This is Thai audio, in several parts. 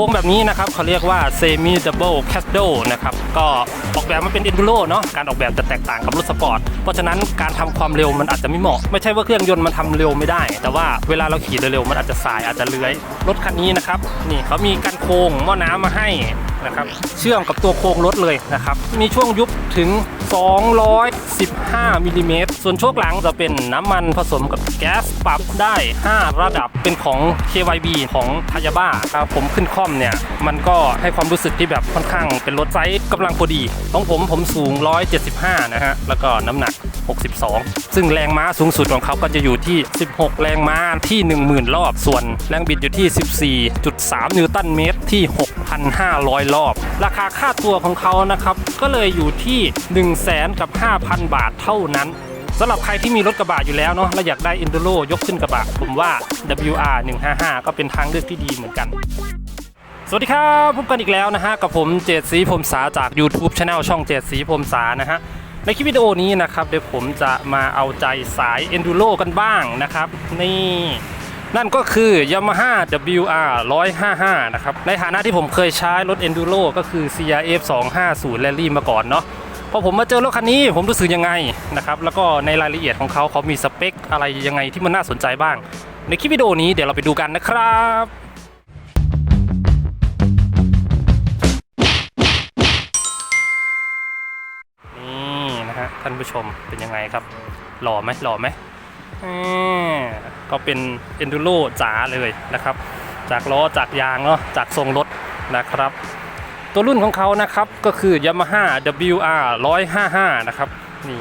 ค้งแบบนี้นะครับเขาเรียกว่า semi double castle นะครับ ก็ออกแบบมาเป็น enduro เนาะการออกแบบจะแตกต่างกับรถสปอร์ต เพราะฉะนั้นการทำความเร็วมันอาจจะไม่เหมาะ ไม่ใช่ว่าเครื่องยนต์มันทำเร็วไม่ได้ แต่ว่าเวลาเราขี่เร็วๆมันอาจจะสายอาจจะเลื้อย รถคันนี้นะครับ นี่เขามีกันโค้งหม้อน้ำมาให้ นะครับ เชื่อมกับตัวโครงรถเลยนะครับ มีช่วงยุบถึง 215มิลลิเมตร ส่วนโชคหลังจะเป็นน้ำมันผสมกับแก๊สปรับได้ 5 ระดับเป็นของ KYB ของทายาบ้าครับผมขึ้นคล่อมเนี่ย มันก็ให้ความรู้สึกที่แบบค่อนข้างเป็นรถไซส์กำลังพอดี ของผมผมสูง 175 นะฮะ แล้วก็น้ำหนัก 62 ซึ่งแรงม้าสูงสุดของเขาก็จะอยู่ที่ 16 แรงม้าที่ 10,000 รอบ ส่วนแรงบิดอยู่ที่ 14.3 นิวตันเมตรที่ 6 6,500 รอบ ราคาค่าตัวของเขานะครับ ก็เลยอยู่ที่ 1 0 0 0 0แสนกับ 5,000 บาทเท่านั้นสำหรับใครที่มีรถกระบะอยู่แล้วเนาะและอยากได้ Enduro ยกขึ้นกระบะผมว่า WR 155ก็เป็นทางเลือกที่ดีเหมือนกันสวัสดีครับพบกันอีกแล้วนะฮะกับผมเจดสีพรมสาจาก YouTube Channel ช่องเจดสีพรมสานะฮะในคลิปวิดีโอนี้นะครับเดี๋ยวผมจะมาเอาใจสาย Enduro กันบ้างนะครับ นี่ นั่นก็คือ Yamaha WR 155 นะครับ ในฐานะที่ผมเคยใช้รถ Enduro ก็คือ CRF 250 Rally มาก่อนเนาะพอผมมาเจอรถคันนี้ผมรู้สึกยังไงนะครับ แล้วก็ในรายละเอียดของเขาเขามีสเปคอะไรยังไงที่มันน่าสนใจบ้าง ในคลิปวิดีโอนี้เดี๋ยวเราไปดูกันนะครับนี่นะฮะท่านผู้ชมเป็นยังไงครับหล่อไหมหล่อไหมแหม ก็เป็น Enduro จ๋าเลยนะครับ จากล้อจากยางเนาะจากทรงรถนะครับ ตัวรุ่นของเขานะครับก็คือ Yamaha WR 155 นะครับนี่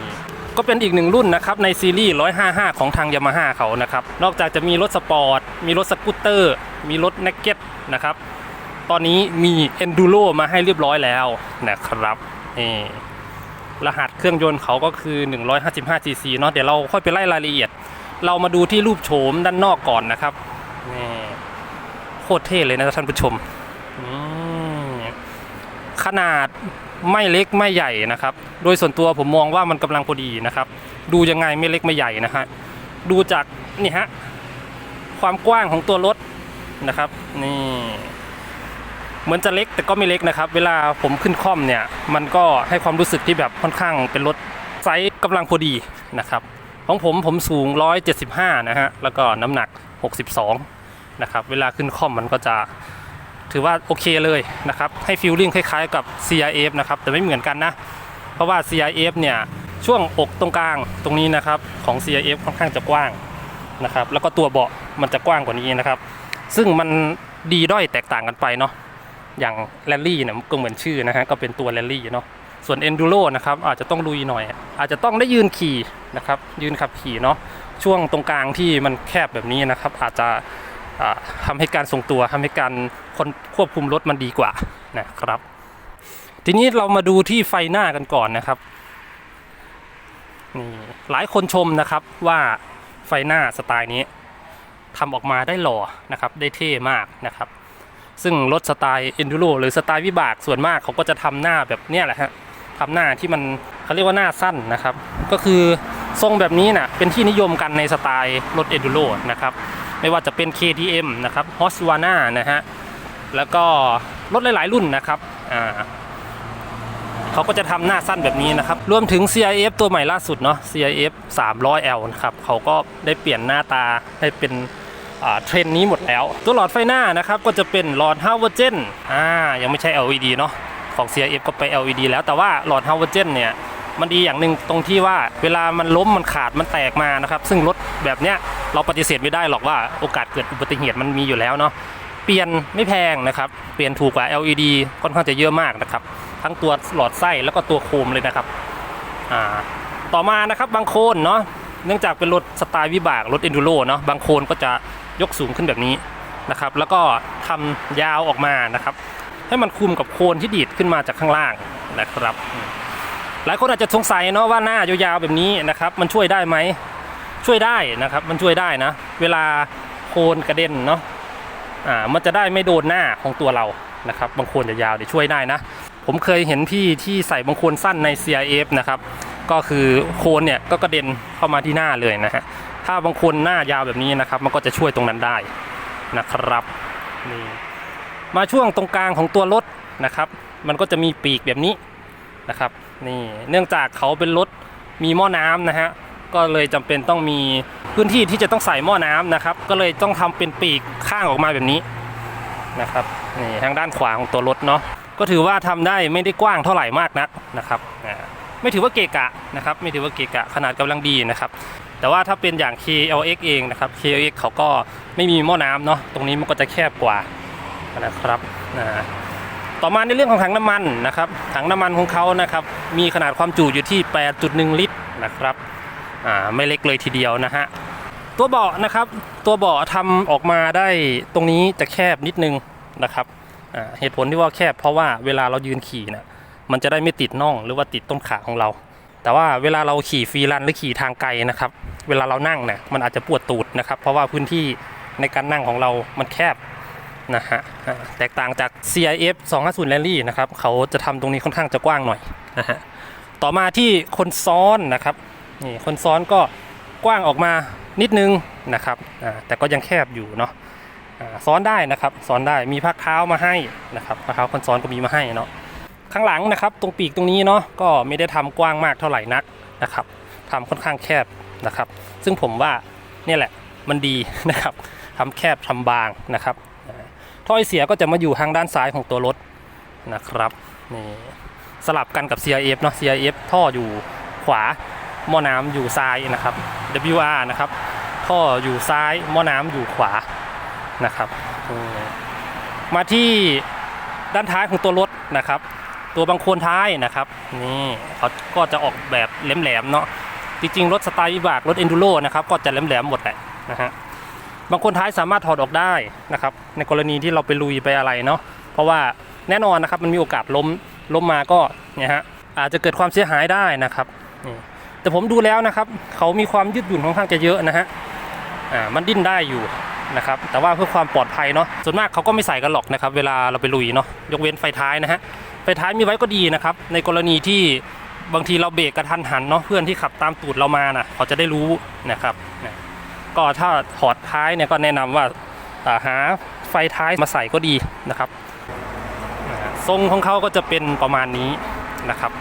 ก็เป็นอีกหนึ่งรุ่นนะครับในซีรีส์ 155 ของทาง Yamaha เขานะครับ นอกจากจะมีรถสปอร์ต มีรถสกูตเตอร์ มีรถ n น k เก็ตนะครับ ตอนนี้มี Enduro มาให้เรียบร้อยแล้วนะครับนี่ รหัสเครื่องยนต์เขาก็คือ 155cc เนาะเดี๋ยวเราค่อยไปไล่รายละเอียด เรามาดูที่รูปโฉมด้านนอกก่อนนะครับนี่โคตรเท่เลยนะท่านผู้ชมอืมขนาดไม่เล็กไม่ใหญ่นะครับ โดยส่วนตัวผมมองว่ามันกำลังพอดีนะครับ ดูยังไงไม่เล็กไม่ใหญ่นะฮะดูจากนี่ฮะความกว้างของตัวรถนะครับ นี่ เหมือนจะเล็กแต่ก็ไม่เล็กนะครับ เวลาผมขึ้นคล่อมเนี่ย มันก็ให้ความรู้สึกที่แบบค่อนข้างเป็นรถไซส์กำลังพอดีนะครับ ของผมผมสูง 175 นะฮะ แล้วก็น้ำหนัก 62 นะครับ เวลาขึ้นคล่อมมันก็จะถือว่าโอเคเลยนะครับ ให้ฟีลลิ่งคล้ายๆกับ CRF นะครับ แต่ไม่เหมือนกันนะ เพราะว่า CRF เนี่ยช่วงอกตรงกลางตรงนี้นะครับของ CRF ค่อนข้างจะกว้างนะครับ แล้วก็ตัวเบาะมันจะกว้างกว่านี้นะครับ ซึ่งมันดีด้อยแตกต่างกันไปเนาะ อย่างแรลลี่เนี่ยก็เหมือนชื่อนะฮะก็เป็นตัวแรลลี่เนาะส่วน Enduro นะครับอาจจะต้องลุยหน่อย อาจจะต้องได้ยืนขี่นะครับยืนขับขี่เนาะช่วงตรงกลางที่มันแคบแบบนี้นะครับ อาจจะอ่าทำให้การทรงตัวทำให้การคนควบคุมรถมันดีกว่านะครับ ทีนี้เรามาดูที่ไฟหน้ากันก่อนนะครับนี่หลายคนชมนะครับว่าไฟหน้าสไตล์นี้ทำออกมาได้หล่อนะครับได้เท่มากนะครับ ซึ่งรถสไตล์ Enduro หรือสไตล์วิบากส่วนมากเขาก็จะทำหน้าแบบเนี้ยแหละฮะทำหน้าที่มันเขาเรียกว่าหน้าสั้นนะครับ ก็คือทรงแบบนี้น่ะเป็นที่นิยมกันในสไตล์รถ Enduro นะครับไม่ว่าจะเป็น KTM นะครับ h o s w a n a นะฮะแล้วก็รถหลาย ๆ รุ่นนะครับอ่าเขาก็จะทำหน้าสั้นแบบนี้นะครับ รวมถึง CIF ตัวใหม่ล่าสุดเนาะ CIF 300L นะครับเขาก็ได้เปลี่ยนหน้าตาให้เป็น เทรนนี้หมดแล้ว ตัวหลอดไฟหน้านะครับก็จะเป็นหลอดฮาวเวอร์เจนอ่ายังไม่ใช่ LED เนาะของ CIF ก็ไป LED แล้วแต่ว่าหลอดฮาวเวอร์เจนเนี่ยมันดีอย่างหนึ่งตรงที่ว่าเวลามันล้มมันขาดมันแตกมานะครับ ซึ่งรถแบบเนี้ยเราปฏิเสธไม่ได้หรอกว่าโอกาสเกิดอุบัติเหตุมันมีอยู่แล้วเนาะเปลี่ยนไม่แพงนะครับเปลี่ยนถูกกว่า LED ค่อนข้างจะเยอะมากนะครับ ทั้งตัวหลอดไส้แล้วก็ตัวโคมเลยนะครับอ่าต่อมานะครับบางโคนเนาะเนื่องจากเป็นรถสไตล์วิบากรถ Enduro เนาะบางโคนก็จะ ยกสูงขึ้นแบบนี้นะครับ แล้วก็ทำยาวออกมานะครับ ให้มันคุมกับโคนที่ดีดขึ้นมาจากข้างล่างนะครับ หลายคนอาจจะสงสัยเนาะว่าหน้ายาวๆแบบนี้นะครับ มันช่วยได้ไหมช่วยได้นะครับ มันช่วยได้นะ เวลาโคนกระเด็นเนาะอ่ามันจะได้ไม่โดนหน้าของตัวเรานะครับบางโคนยาวเดี๋ยวช่วยได้นะ ผมเคยเห็นพี่ที่ใส่บางโคนสั้นใน CIF นะครับก็คือโคนเนี่ยก็กระเด็นเข้ามาที่หน้าเลยนะฮะ ถ้าบางคนหน้ายาวแบบนี้นะครับ มันก็จะช่วยตรงนั้นได้นะครับนี่มาช่วงตรงกลางของตัวรถนะครับ มันก็จะมีปีกแบบนี้นะครับนี่เนื่องจากเขาเป็นรถมีหม้อน้ำนะฮะก็เลยจำเป็นต้องมีพื้นที่ที่จะต้องใส่หม้อน้ำนะครับ ก็เลยต้องทำเป็นปีกข้างออกมาแบบนี้นะครับนี่ทางด้านขวาของตัวรถเนาะก็ถือว่าทำได้ไม่ได้กว้างเท่าไหร่มากนักนะครับอ่าไม่ถือว่าเกะกะนะครับ ไม่ถือว่าเกะกะขนาดกำลังดีนะครับ แต่ว่าถ้าเป็นอย่าง KLX เองนะครับ KLX เขาก็ไม่มีหม้อน้ำเนาะตรงนี้มันก็จะแคบกว่านะครับต่อมาในเรื่องของถังน้ำมันนะครับถังน้ำมันของเขานะครับมีขนาดความจุอยู่ที่ 8.1 ลิตรนะครับอ่าไม่เล็กเลยทีเดียวนะฮะตัวเบาะนะครับตัวเบาะทำออกมาได้ตรงนี้จะแคบนิดนึงนะครับอ่าเหตุผลที่ว่าแคบเพราะว่าเวลาเรายืนขี่นะมันจะได้ไม่ติดน่องหรือว่าติดต้นขาของเรา แต่ว่าเวลาเราขี่ฟรีรันหรือขี่ทางไกลนะครับ เวลาเรานั่งเนี่ยมันอาจจะปวดตูดนะครับ เพราะว่าพื้นที่ในการนั่งของเรามันแคบนะฮะแตกต่างจาก CIF 250 Rally นะครับเขาจะทำตรงนี้ค่อนข้างจะกว้างหน่อยนะฮะต่อมาที่คนซ้อนนะครับนี่คนซ้อนก็กว้างออกมานิดนึงนะครับแต่ก็ยังแคบอยู่เนาะซ้อนได้นะครับซ้อนได้มีพักเท้ามาให้นะครับพักเท้าคนซ้อนก็มีมาให้เนาะ ข้างหลังนะครับ ตรงปีกตรงนี้เนาะก็ไม่ได้ทำกว้างมากเท่าไหร่นักนะครับทำค่อนข้างแคบนะครับ ซึ่งผมว่าเนี่ยแหละมันดีนะครับทำแคบทำบางนะครับอ่าถ้อยเสียก็จะมาอยู่ทางด้านซ้ายของตัวรถนะครับนี่สลับกันกับ CRF เนาะ CRF ท่ออยู่ขวาหม้อน้ำอยู่ซ้ายนะครับ WR นะครับท่ออยู่ซ้ายหม้อน้ำอยู่ขวานะครับ มาที่ด้านท้ายของตัวรถนะครับ ตัวบางโคนท้ายนะครับนี่เขาก็จะออกแบบแหลมๆเนาะจริงๆรถสไตล์วิบากรถเอนดูโรนะครับก็จะแหลมๆหมดแหละนะฮะบางคนท้ายสามารถถอดออกได้นะครับ ในกรณีที่เราไปลุยไปอะไรเนาะเพราะว่าแน่นอนนะครับมันมีโอกาสล้มล้มมาก็เนี่ยฮะอาจจะเกิดความเสียหายได้นะครับนี่แต่ผมดูแล้วนะครับ เขามีความยืดหยุ่นค่อนข้างจะเยอะนะฮะ อ่ามันดิ้นได้อยู่นะครับแต่ว่าเพื่อความปลอดภัยเนาะส่วนมากเขาก็ไม่ใส่กันหรอกนะครับ เวลาเราไปลุยเนาะยกเว้นไฟท้ายนะฮะไฟท้ายมีไว้ก็ดีนะครับ ในกรณีที่บางทีเราเบรกกระทันหันเนาะเพื่อนที่ขับตามตูดเรามานะเขาจะได้รู้นะครับนะก็ถ้าถอดท้ายเนี่ยก็แนะนำว่าอ่าหาไฟท้ายมาใส่ก็ดีนะครับทรงของเขาก็จะเป็นประมาณนี้นะครับ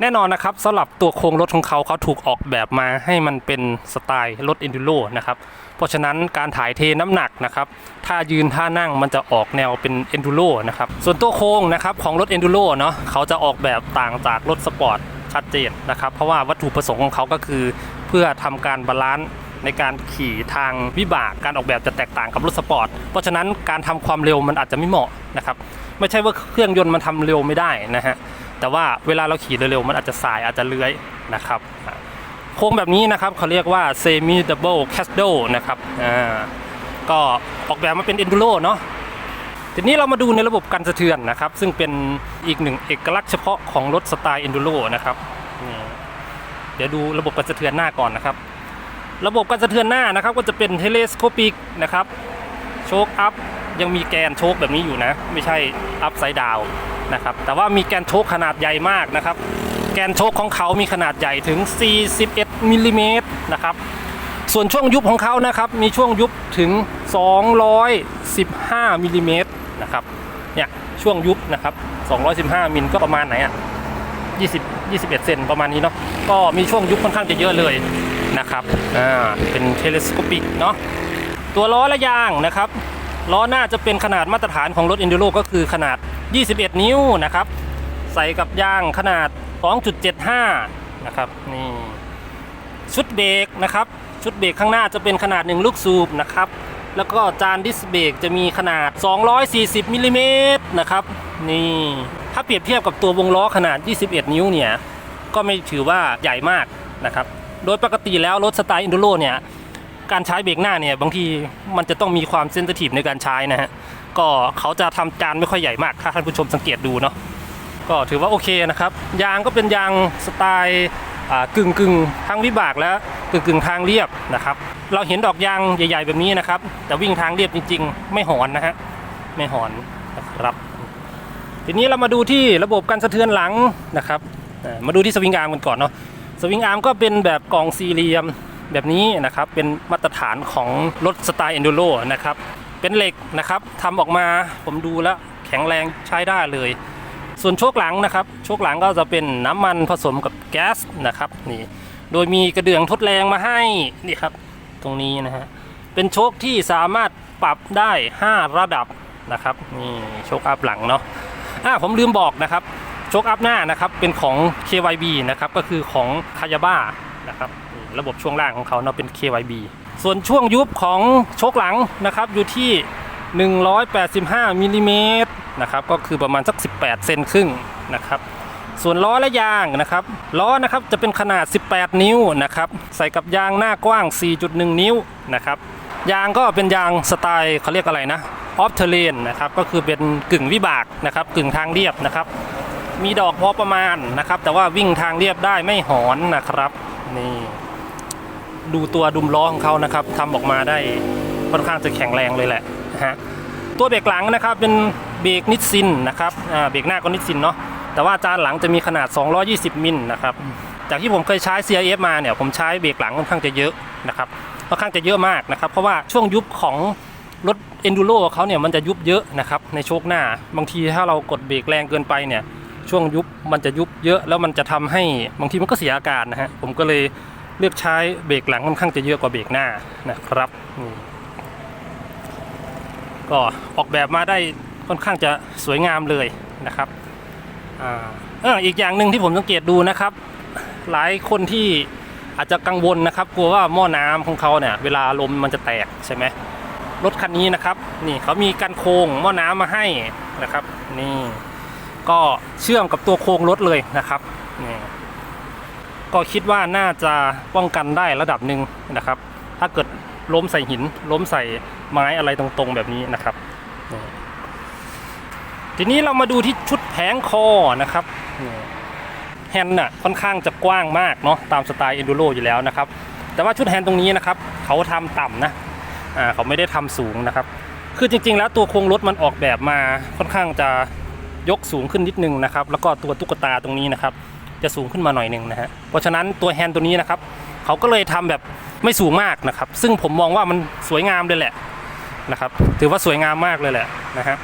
แน่นอนนะครับสำหรับตัวโครงรถของเขาเขาถูกออกแบบมาให้มันเป็นสไตล์รถ Enduro นะครับเพราะฉะนั้นการถ่ายเทน้ำหนักนะครับถ้ายืนท่านั่งมันจะออกแนวเป็น Enduro นะครับส่วนตัวโค้งนะครับของรถ Enduro เนาะเขาจะออกแบบต่างจากรถสปอร์ตชัดเจนนะครับเพราะว่าวัตถุประสงค์ของเขาก็คือ เพื่อทำการบาลานซ์ในการขี่ทางวิบากการออกแบบจะแตกต่างกับรถสปอร์ต เพราะฉะนั้นการทำความเร็วมันอาจจะไม่เหมาะนะครับไม่ใช่ว่าเครื่องยนต์มันทำเร็วไม่ได้นะฮะ แต่ว่าเวลาเราขี่เร็วๆมันอาจจะสายอาจจะเลื้อยนะครับโค้งแบบนี้นะครับเขาเรียกว่า semi double castle นะครับอ่าก็ออกแบบมาเป็น enduro เนาะทีนี้เรามาดูในระบบกันสะเทือนนะครับ ซึ่งเป็นอีกหนึ่งเอกลักษณ์เฉพาะของรถสไตล์ enduro นะครับเดี๋ยวดูระบบกันสะเทือนหน้าก่อนนะครับ ระบบกันสะเทือนหน้านะครับก็จะเป็น telescopic นะครับโชคอัพ ยังมีแกนโชคแบบนี้อยู่นะ ไม่ใช่อัพไซด์ดาวนะครับแต่ว่ามีแกนโชคขนาดใหญ่มากนะครับ แกนโชคของเขามีขนาดใหญ่ถึง 41มิลลิเมตรนะครับส่วนช่วงยุบของเขานะครับมีช่วงยุบถึง 215มิลลิเมตรนะครับเนี่ยช่วงยุบนะครับ 215มิลก็ประมาณไหนอะ20 21 เซนประมาณนี้เนาะก็มีช่วงยุบค่อนข้างจะเยอะเลยนะครับอ่าเป็นเทเลสโคปิกเนาะตัวล้อและยางนะครับ ล้อหน้าจะเป็นขนาดมาตรฐานของรถ Enduro ก็คือขนาด 21 นิ้วนะครับ ใส่กับยางขนาด 2.75 นะครับนี่ชุดเบรกนะครับ ชุดเบรกข้างหน้าจะเป็นขนาด 1 ลูกสูบนะครับ แล้วก็จานดิสเบรกจะมีขนาด 240มิลลิเมตรนะครับนี่ถ้าเปรียบเทียบกับตัววงล้อขนาด 21 นิ้วเนี่ยก็ไม่ถือว่าใหญ่มากนะครับ โดยปกติแล้วรถสไตล์ Enduro เนี่ย การใช้เบรกหน้าเนี่ยบางทีมันจะต้องมีความเซนซิทีฟในการใช้นะฮะก็เขาจะทำจานไม่ค่อยใหญ่มาก ถ้าท่านผู้ชมสังเกตดูเนาะก็ถือว่าโอเคนะครับ ยางก็เป็นยางสไตล์อ่ากึ่งกึ่งทางวิบากและกึ่งกึ่งทางเรียบนะครับ เราเห็นดอกยางใหญ่ ๆ แบบนี้นะครับ แต่วิ่งทางเรียบจริง ๆ ไม่หอนนะฮะไม่หอนนะครับ ทีนี้เรามาดูที่ระบบการสะเทือนหลังนะครับมาดูที่สวิงอาร์มกันก่อนเนาะสวิงอาร์มก็เป็นแบบกล่องสี่เหลี่ยม แบบนี้นะครับเป็นมาตรฐานของรถสไตล์ Enduro นะครับเป็นเหล็กนะครับทำออกมาผมดูแล้วแข็งแรงใช้ได้เลย ส่วนโชคหลังนะครับโชคหลังก็จะเป็นน้ำมันผสมกับแก๊สนะครับนี่โดยมีกระเดื่องทดแรงมาให้นี่ครับตรงนี้นะฮะเป็นโชคที่สามารถปรับได้ 5 ระดับนะครับนี่โชคอัพหลังเนาะอ่าผมลืมบอกนะครับโชคอัพหน้านะครับเป็นของ KYB นะครับก็คือของคายาบ้านะครับ ระบบช่วงล่างของเขาเนาะเป็น KYB ส่วนช่วงยุบของโชคหลังนะครับอยู่ที่ 185มิลลิเมตรนะครับก็คือประมาณสัก 18 เซนครึ่งนะครับส่วนล้อและยางนะครับล้อนะครับจะเป็นขนาด 18 นิ้วนะครับใส่กับยางหน้ากว้าง 4.1 นิ้วนะครับยางก็เป็นยางสไตล์เขาเรียกอะไรนะออฟเทเลนนะครับก็คือเป็นกึ่งวิบากนะครับกึ่งทางเรียบนะครับมีดอกพอประมาณนะครับแต่ว่าวิ่งทางเรียบได้ไม่หอนนะครับนี่ ดูตัวดุมล้อของเขานะครับทำออกมาได้ค่อนข้างจะแข็งแรงเลยแหละนะฮะตัวเบรกหลังนะครับเป็นเบรกนิสซินนะครับเบรกหน้าก็นิสซินเนาะแต่ว่าจานหลังจะมีขนาด 220 มิลนะครับจากที่ผมเคยใช้ CRF มาเนี่ยผมใช้เบรกหลังค่อนข้างจะเยอะนะครับค่อนข้างจะเยอะมากนะครับ เพราะว่าช่วงยุบของรถ Enduro เขาเนี่ยมันจะยุบเยอะนะครับในโชคหน้า บางทีถ้าเรากดเบรกแรงเกินไปเนี่ยช่วงยุบมันจะยุบเยอะแล้วมันจะทำให้บางทีมันก็เสียอาการนะฮะผมก็เลย เลือกใช้เบรกหลังค่อนข้างจะเยอะกว่าเบรกหน้านะครับนี่ก็ออกแบบมาได้ค่อนข้างจะสวยงามเลยนะครับอ่าอีกอย่างหนึ่งที่ผมสังเกตดูนะครับ หลายคนที่อาจจะกังวลนะครับ กลัวว่าหม้อน้ำของเขาเนี่ยเวลาลมมันจะแตกใช่ไหมรถคันนี้นะครับ นี่เขามีกันโค้งหม้อน้ำมาให้นะครับ นี่ ก็เชื่อมกับตัวโครงรถเลยนะครับนี่ ก็คิดว่าน่าจะป้องกันได้ระดับหนึ่งนะครับ ถ้าเกิดล้มใส่หิน ล้มใส่ไม้อะไรตรงๆแบบนี้นะครับ ทีนี้เรามาดูที่ชุดแผงคอนะครับแฮนด์น่ะค่อนข้างจะกว้างมากเนาะตามสไตล์เอนดูโรอยู่แล้วนะครับ แต่ว่าชุดแฮนด์ตรงนี้นะครับ เขาทำต่ำนะอ่าเขาไม่ได้ทำสูงนะครับ คือจริง ๆ แล้วตัวโครงรถมันออกแบบมาค่อนข้างจะยกสูงขึ้นนิดนึงนะครับ แล้วก็ตัวตุ๊กตาตรงนี้นะครับ จะสูงขึ้นมาหน่อยหนึ่งนะฮะเพราะฉะนั้นตัวแฮนด์ตัวนี้นะครับเขาก็เลยทำแบบไม่สูงมากนะครับ ซึ่งผมมองว่ามันสวยงามเลยแหละนะครับ ถือว่าสวยงามมากเลยแหละนะฮะ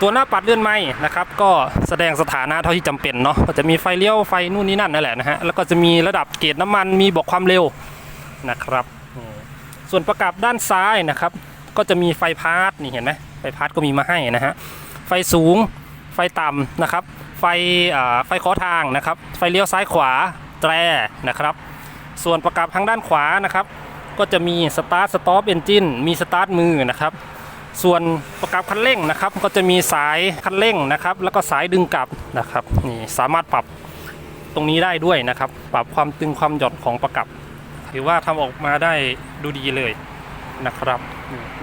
ตัวหน้าปัดเลื่อนไม้นะครับ ก็แสดงสถานะเท่าที่จำเป็นเนาะก็จะมีไฟเลี้ยวไฟนู่นนี่นั่นนั่นแหละนะฮะแล้วก็จะมีระดับเกจน้ำมันมีบอกความเร็วนะครับส่วนประกับด้านซ้ายนะครับ ก็จะมีไฟพาร์ทนี่เห็นไหมไฟพาร์ทก็มีมาให้นะฮะไฟสูงไฟต่ำนะครับ ไฟไฟขอทางนะครับ ไฟเลี้ยวซ้ายขวาแตรนะครับ ส่วนประกับทางด้านขวานะครับ ก็จะมีสตาร์ทสต็อปเอนจินมีสตาร์ทมือนะครับ ส่วนประกับคันเร่งนะครับ ก็จะมีสายคันเร่งนะครับ แล้วก็สายดึงกลับนะครับนี่สามารถปรับตรงนี้ได้ด้วยนะครับ ปรับความตึงความหย่อนของประกับ ถือว่าทำออกมาได้ดูดีเลยนะครับ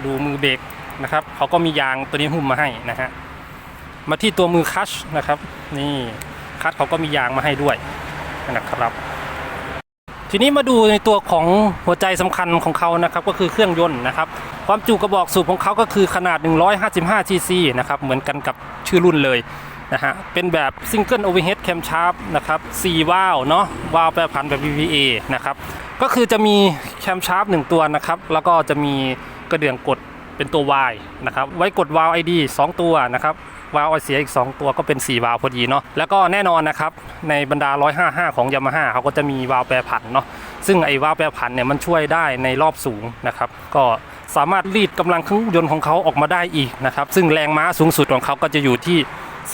ดูมือเบรกนะครับเขาก็มียางตัวนี้หุ้มมาให้นะฮะ มาที่ตัวมือคัชนะครับ นี่คัชเขาก็มียางมาให้ด้วยนะครับ ทีนี้มาดูในตัวของหัวใจสำคัญของเขานะครับ ก็คือเครื่องยนต์นะครับ ความจุกระบอกสูบของเขาก็คือขนาด 155ซีซีนะครับ เหมือนกันกับชื่อรุ่นเลยนะฮะ เป็นแบบซิงเกิลโอเวอร์เฮดแคมชาร์ปนะครับ4วาล์วเนาะวาล์วแปรผันแบบ VVA นะครับ ก็คือจะมีแคมชาร์ปหนึ่งตัวนะครับ แล้วก็จะมีกระเดื่องกดเป็นตัว Y นะครับ ไว้กดวาล์ว ID 2 ตัวนะครับ วาล์วไอเสียอีก 2 ตัวก็เป็น 4 วาล์วพอดีเนาะแล้วก็แน่นอนนะครับในบรรดา 155 ของ Yamaha เขาก็จะมีวาล์วแปรผันเนาะซึ่งไอ้วาล์วแปรผันเนี่ยมันช่วยได้ในรอบสูงนะครับก็สามารถรีดกำลังเครื่องยนต์ของเขาออกมาได้อีกนะครับซึ่งแรงม้าสูงสุดของเขาก็จะอยู่ที่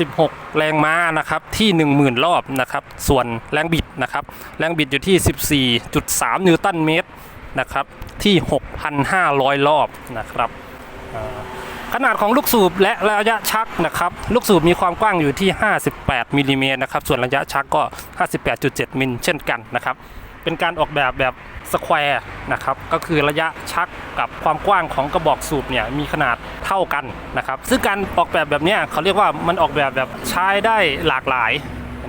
16 แรงม้านะครับที่ 10,000 รอบนะครับส่วนแรงบิดนะครับแรงบิดอยู่ที่ 14.3 นิวตันเมตรนะครับที่ 6,500 รอบนะครับ ขนาดของลูกสูบและระยะชักนะครับ ลูกสูบมีความกว้างอยู่ที่ 58มิลลิเมตรนะครับ ส่วนระยะชักก็ 58.7มิลเช่นกันนะครับ เป็นการออกแบบแบบสแควร์นะครับ ก็คือระยะชักกับความกว้างของกระบอกสูบเนี่ยมีขนาดเท่ากันนะครับ ซึ่งการออกแบบแบบนี้เขาเรียกว่ามันออกแบบแบบใช้ได้หลากหลาย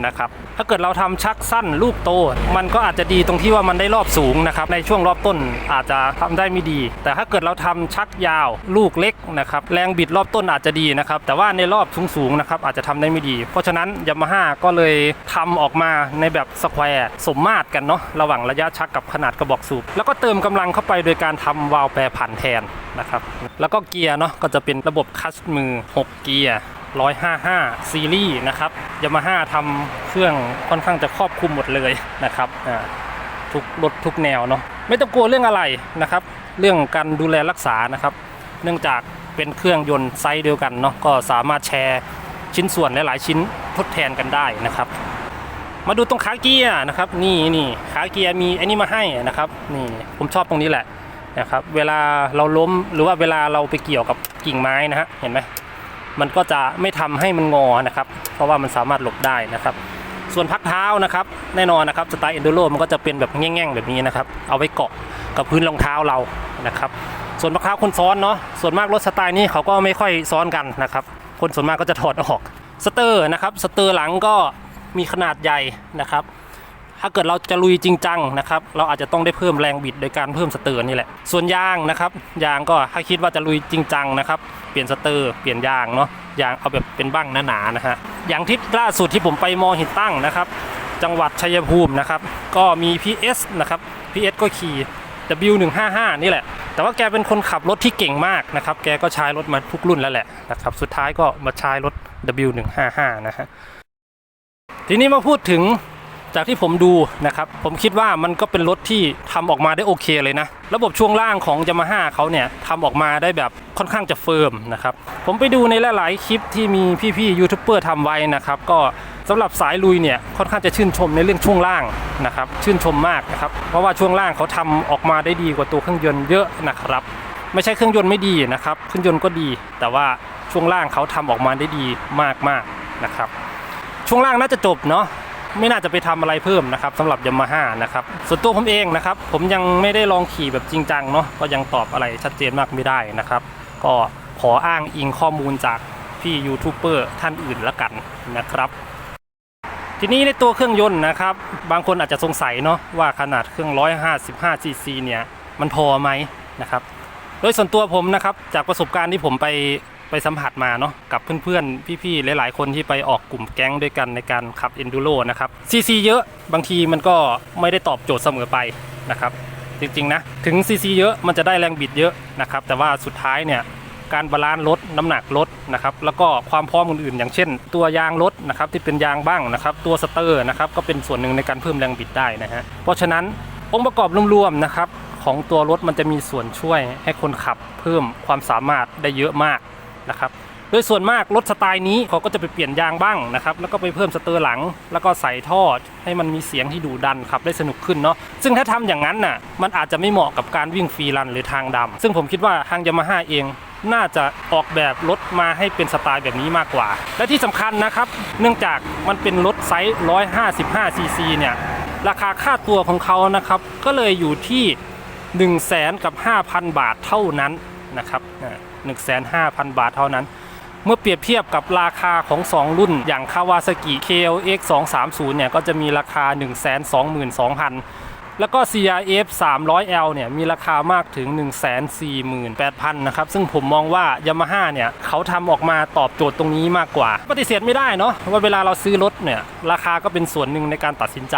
นะครับถ้าเกิดเราทำชักสั้นลูกโต มันก็อาจจะดีตรงที่ว่ามันได้รอบสูงนะครับในช่วงรอบต้นอาจจะทำได้ไม่ดี แต่ถ้าเกิดเราทำชักยาวลูกเล็กนะครับแรงบิดรอบต้นอาจจะดีนะครับแต่ว่าในรอบสูงๆนะครับอาจจะทำได้ไม่ดี เพราะฉะนั้นยามาฮ่าก็เลยทำออกมาในแบบสแควร์สมมาตรกันเนาะระหว่างระยะชักกับขนาดกระบอกสูบแล้วก็เติมกำลังเข้าไปโดยการทำวาล์วแปรผันแทนนะครับแล้วก็เกียร์เนาะก็จะเป็นระบบคัสมือ 6 เกียร์ 155 ซีรีส์นะครับยามาฮ่าทำเครื่องค่อนข้างจะครอบคลุมหมดเลยนะครับทุกรถทุกแนวเนาะไม่ต้องกลัวเรื่องอะไรนะครับ เรื่องการดูแลรักษานะครับ เนื่องจากเป็นเครื่องยนต์ไซส์เดียวกันเนาะก็สามารถแชร์ชิ้นส่วนหลาย ๆ ชิ้นทดแทนกันได้นะครับ มาดูตรงขาเกียร์นะครับนี่นี่ขาเกียร์มีไอ้นี่มาให้นะครับนี่ผมชอบตรงนี้แหละนะครับเวลาเราล้มหรือว่าเวลาเราไปเกี่ยวกับกิ่งไม้นะฮะเห็นไหม มันก็จะไม่ทำให้มันงอนะครับ เพราะว่ามันสามารถหลบได้นะครับ ส่วนพักเท้านะครับ แน่นอนนะครับสไตล์เอนดูโรมันก็จะเป็นแบบแง่งๆแบบนี้นะครับ เอาไว้เกาะกับพื้นรองเท้าเรานะครับ ส่วนพักเท้าคนซ้อนเนาะส่วนมากรถสไตล์นี้เขาก็ไม่ค่อยซ้อนกันนะครับ คนส่วนมากก็จะถอดออกสเตอร์นะครับสเตอร์หลังก็มีขนาดใหญ่นะครับ ถ้าเกิดเราจะลุยจริงจังนะครับ เราอาจจะต้องได้เพิ่มแรงบิดโดยการเพิ่มสเตอร์นี่แหละ ส่วนยางนะครับ ยางก็ถ้าคิดว่าจะลุยจริงจังนะครับ เปลี่ยนสเตอร์ เปลี่ยนยางเนาะ ยางเอาแบบเป็นบ้างหนาๆนะฮะ อย่างทริปล่าสุดที่ผมไปมอหินตั้งนะครับ จังหวัดชัยภูมินะครับ ก็มี PS นะครับ PS ก็ขี่ W155 นี่แหละ แต่ว่าแกเป็นคนขับรถที่เก่งมากนะครับ แกก็ใช้รถมาทุกรุ่นแล้วแหละนะครับ สุดท้ายก็มาใช้รถ W155 นะฮะ ทีนี้มาพูดถึง จากที่ผมดูนะครับผมคิดว่ามันก็เป็นรถที่ทำออกมาได้โอเคเลยนะ ระบบช่วงล่างของ Yamaha เขาเนี่ยทำออกมาได้แบบค่อนข้างจะเฟิร์มนะครับผมไปดูในหลายๆคลิปที่มีพี่ๆยูทูบเบอร์ทำไว้นะครับก็สำหรับสายลุยเนี่ยค่อนข้างจะชื่นชมในเรื่องช่วงล่างนะครับชื่นชมมากนะครับเพราะว่าช่วงล่างเขาทำออกมาได้ดีกว่าตัวเครื่องยนต์เยอะนะครับไม่ใช่เครื่องยนต์ไม่ดีนะครับเครื่องยนต์ก็ดี แต่ว่าช่วงล่างเขาทำออกมาได้ดีมากๆนะครับช่วงล่างน่าจะจบเนาะ ไม่น่าจะไปทำอะไรเพิ่มนะครับสำหรับยามาฮ่านะครับส่วนตัวผมเองนะครับ ผมยังไม่ได้ลองขี่แบบจริงจังเนาะก็ยังตอบอะไรชัดเจนมากไม่ได้นะครับ ก็ขออ้างอิงข้อมูลจากพี่ยูทูบเบอร์ท่านอื่นละกันนะครับทีนี้ในตัวเครื่องยนต์นะครับ บางคนอาจจะสงสัยเนาะว่าขนาดเครื่อง 155ซีซีเนี่ย มันพอไหมนะครับ โดยส่วนตัวผมนะครับ จากประสบการณ์ที่ผมไป ไปสัมผัสมาเนาะกับเพื่อนๆ พี่ๆ หลายๆ คนที่ไปออกกลุ่มแก๊งด้วยกันในการขับ Enduro นะครับซีซีเยอะบางทีมันก็ไม่ได้ตอบโจทย์เสมอไปนะครับจริงๆนะถึงซีซีเยอะมันจะได้แรงบิดเยอะนะครับแต่ว่าสุดท้ายเนี่ยการบาลานซ์รถน้ำหนักรถนะครับแล้วก็ความพร้อมอื่นๆ อย่างเช่น ตัวยางรถนะครับที่เป็นยางบ้างนะครับตัวสเตอร์นะครับก็เป็นส่วนหนึ่งในการเพิ่มแรงบิดได้นะฮะเพราะฉะนั้นองค์ประกอบรวมๆนะครับของตัวรถมันจะมีส่วนช่วยให้คนขับเพิ่มความสามารถได้เยอะมาก นะครับโดยส่วนมากรถสไตล์นี้เขาก็จะไปเปลี่ยนยางบ้างนะครับแล้วก็ไปเพิ่มสเตอร์หลัง แล้วก็ใส่ท่อให้มันมีเสียงที่ดูดันขับได้สนุกขึ้นเนาะซึ่งถ้าทำอย่างนั้นน่ะมันอาจจะไม่เหมาะกับการวิ่งฟรีรันหรือทางดำซึ่งผมคิดว่าทางยามาฮ่าเองน่าจะออกแบบรถมาให้เป็นสไตล์แบบนี้มากกว่า และที่สำคัญนะครับ เนื่องจากมันเป็นรถไซส์ 155 ซีซีเนี่ย ราคาค่าตัวของเขานะครับ ก็เลยอยู่ที่ 1 0 0 0 0แสนกับ 5,000 บาทเท่านั้นนะครับ หนึ่งแสนห้าพันบาทเท่านั้น เมื่อเปรียบเทียบกับราคาของ 2 รุ่น อย่าง Kawasaki KLX 230เนี่ยก็จะมีราคา 122,000 แล้วก็ CRF 300L เนี่ยมีราคามากถึง 148,000 นะครับซึ่งผมมองว่า Yamaha เนี่ยเขาทำออกมาตอบโจทย์ตรงนี้มากกว่า ปฏิเสธไม่ได้เนาะว่าเวลาเราซื้อรถเนี่ยราคาก็เป็นส่วนหนึ่งในการตัดสินใจ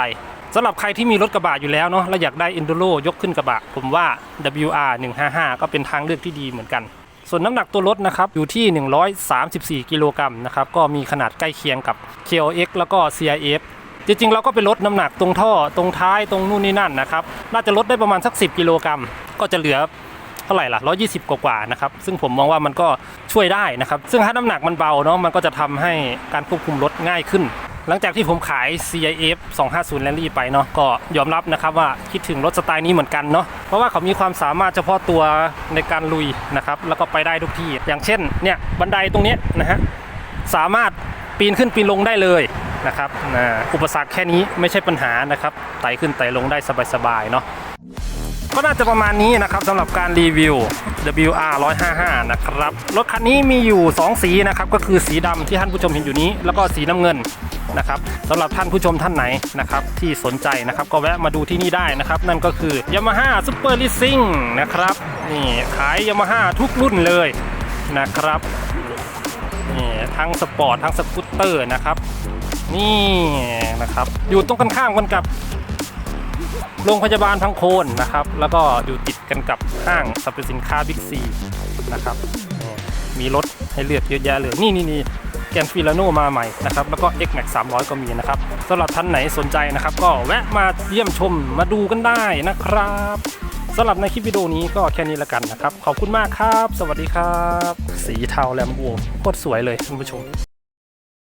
สำหรับใครที่มีรถกระบะอยู่แล้วเนาะและอยากได้ Enduro ยกขึ้นกระบะ ผมว่า WR 155ก็เป็นทางเลือกที่ดีเหมือนกัน ส่วนน้ำหนักตัวรถนะครับอยู่ที่ 134 กิโลกรัมนะครับก็มีขนาดใกล้เคียงกับ KLX แล้วก็ CIF จริงๆ เราก็ไปลดน้ำหนักตรงท่อตรงท้ายตรงนู่นนี่นั่นนะครับน่าจะลดได้ประมาณสัก 10 กิโลกรัมก็จะเหลือเท่าไหร่ล่ะ 120 กว่าๆนะครับซึ่งผมมองว่ามันก็ช่วยได้นะครับซึ่งถ้าน้ำหนักมันเบาเนาะมันก็จะทำให้การควบคุมรถง่ายขึ้น หลังจากที่ผมขาย CIF 250 Rally ไปเนาะก็ยอมรับนะครับว่าคิดถึงรถสไตล์นี้เหมือนกันเนาะเพราะว่าเขามีความสามารถเฉพาะตัวในการลุยนะครับแล้วก็ไปได้ทุกที่ อย่างเช่นเนี่ยบันไดตรงนี้นะฮะสามารถปีนขึ้นปีนลงได้เลยนะครับอ่าอุปสรรคแค่นี้ไม่ใช่ปัญหานะครับไต่ขึ้นไต่ลงได้สบายๆเนาะ ก็น่าจะประมาณนี้นะครับสำหรับการรีวิว WR 155นะครับรถคันนี้มีอยู่ 2 สีนะครับก็คือสีดำที่ท่านผู้ชมเห็นอยู่นี้ แล้วก็สีน้ำเงินนะครับสำหรับท่านผู้ชมท่านไหนนะครับที่สนใจนะครับก็แวะมาดูที่นี่ได้นะครับนั่นก็คือ Yamaha Super Racing นะครับนี่ขาย Yamaha ทุกรุ่นเลยนะครับนี่ทั้งสปอร์ตทั้งสกูตเตอร์นะครับนี่นะครับอยู่ตรงกันข้ามกันกับ โรงพยาบาลพังโคนนะครับ แล้วก็อยู่ติดกันกับห้างสรรพสินค้าบิ๊กซีนะครับ มีรถให้เลือกเยอะแยะเลย นี่นี่นี่แกนฟิลาโนมาใหม่นะครับ แล้วก็ X Max 300 ก็มีนะครับสำหรับท่านไหนสนใจนะครับ ก็แวะมาเยี่ยมชมมาดูกันได้นะครับสำหรับในคลิปวิดีโอนี้ก็แค่นี้ละกันนะครับ ขอบคุณมากครับ สวัสดีครับ สีเทาแลมโบโคตรสวยเลยท่านผู้ชม